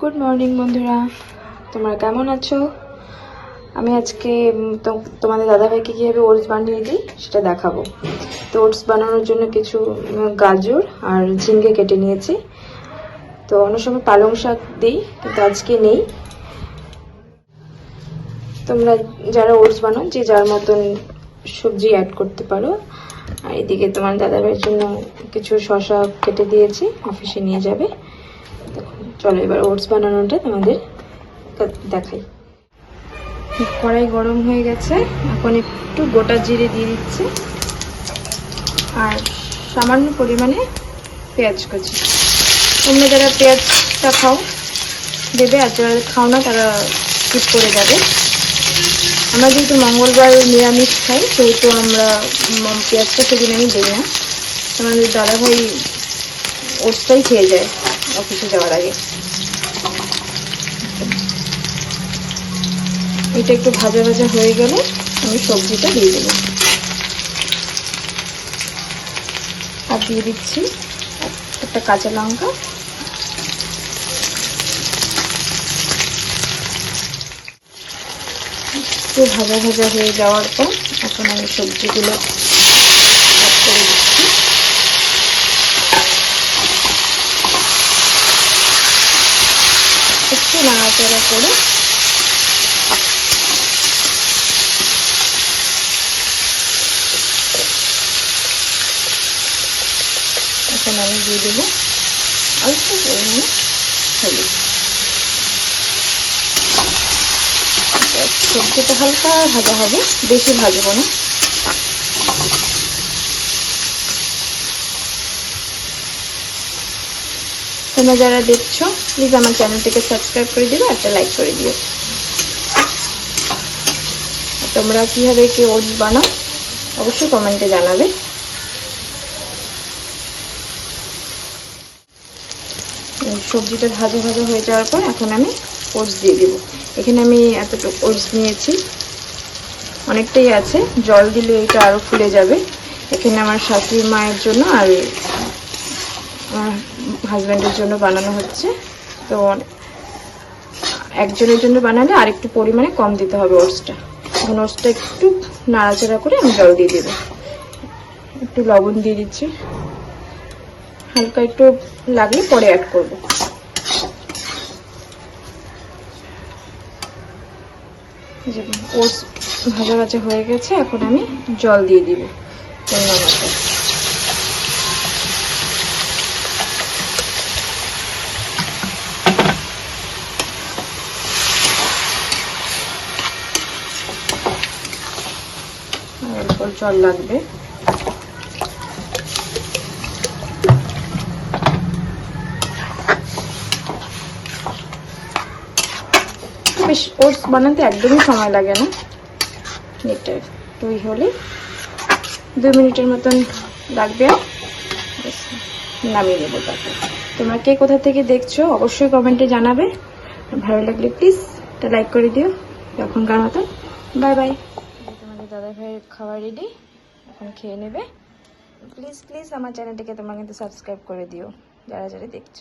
Good morning বন্ধুরা। তোমরা কেমন আছো? আমি আজকে তোমাদের দাদাভাইকে কীভাবে ওটস বানিয়ে দিই, সেটা দেখাবো। তো ওটস বানানোর জন্য কিছু গাজর আর ঝিঙ্গে কেটে নিয়েছি। তো অন্য সময় পালং শাক দিই, কিন্তু আজকে নেই। তোমরা যারা ওটস বানাও, যে যার মতন সবজি অ্যাড করতে পারো। আর এদিকে তোমার দাদাভাইয়ের জন্য কিছু শশা কেটে দিয়েছি অফিসে নিয়ে যাবে। চলো, এবার ওটস বানানোটা তোমাদের দেখাই। কড়াই গরম হয়ে গেছে, এখন একটু গোটা জিরে দিয়ে দিচ্ছি। আর সামান্য পরিমাণে পেঁয়াজ কুচি। তোমরা যারা পেঁয়াজটা খাও, দেবে, আর যারা খাও না, তারা স্কিপ করে যাবে। আমরা যেহেতু মঙ্গলবার নিরামিষ খাই, সেহেতু আমরা পেঁয়াজটা সেদিন আমি দিই না। আমাদের দাদাভাই ওটসটাই খেয়ে যায়। অফিসে যাওয়ার আগে এটা একটু ভাজা ভাজা হয়ে গেলে আমি সবজিটা দিয়ে দেবো। আর দিয়ে দিচ্ছি একটা কাঁচা লঙ্কা। একটু ভাজা ভাজা হয়ে যাওয়ার পর এখন আমি সবজিগুলো add করে দিচ্ছি একটু নাড়াচাড়া করে এখন আমি দিয়ে দেবো অল্প পরিমাণে হলুদ। সবজিটা হালকা ভাজা হবে, বেশি ভাজবো না। তোমরা যারা দেখছ প্লিজ আমার চ্যানেলটিকে সাবস্ক্রাইব করে দিও একটা লাইক করে দিও। তোমরা কীভাবে কি ওটস বানাও, অবশ্যই কমেন্টে জানাবে। সবজিটা ভাজা ভাজা হয়ে যাওয়ার পর এখন আমি ওটস দিয়ে দেবো। এখানে আমি এতটুকু ওটস নিয়েছি। অনেকটাই আছে। জল দিলে এটা আরও ফুলে যাবে। এখানে আমার শাশুড়ি মায়ের জন্য আর হাজব্যান্ডের জন্য বানানো হচ্ছে। তো একজনের জন্য বানালে আর একটু পরিমাণে কম দিতে হবে ওটসটা। এখন ওটসটা একটু নাড়াচাড়া করে আমি জল দিয়ে দেবো। একটু লবণ দিয়ে দিচ্ছি। হালকা একটু লাগলে পরে অ্যাড করব। ওটস ভাজা ভাজা হয়ে গেছে, এখন আমি জল দিয়ে দিব। মতো অল্প জল লাগবে। বেশ, ওটস বানাতে একদমই সময় লাগে না। এটা দুই হলে দুই মিনিটের মতন লাগবে। নামিয়ে দেবো তারপর। তোমরা কে কোথা থেকে দেখছ অবশ্যই কমেন্টে জানাবে। ভালো লাগলে প্লিজ একটা লাইক করে দিও। এখনকার মতো বাই বাই তোমাদের দাদা ভাইয়ের খাওয়া রেডি এখন খেয়ে নেবে। প্লিজ প্লিজ আমার চ্যানেলটিকে তোমার কিন্তু সাবস্ক্রাইব করে দিও, যারা যারা দেখছ।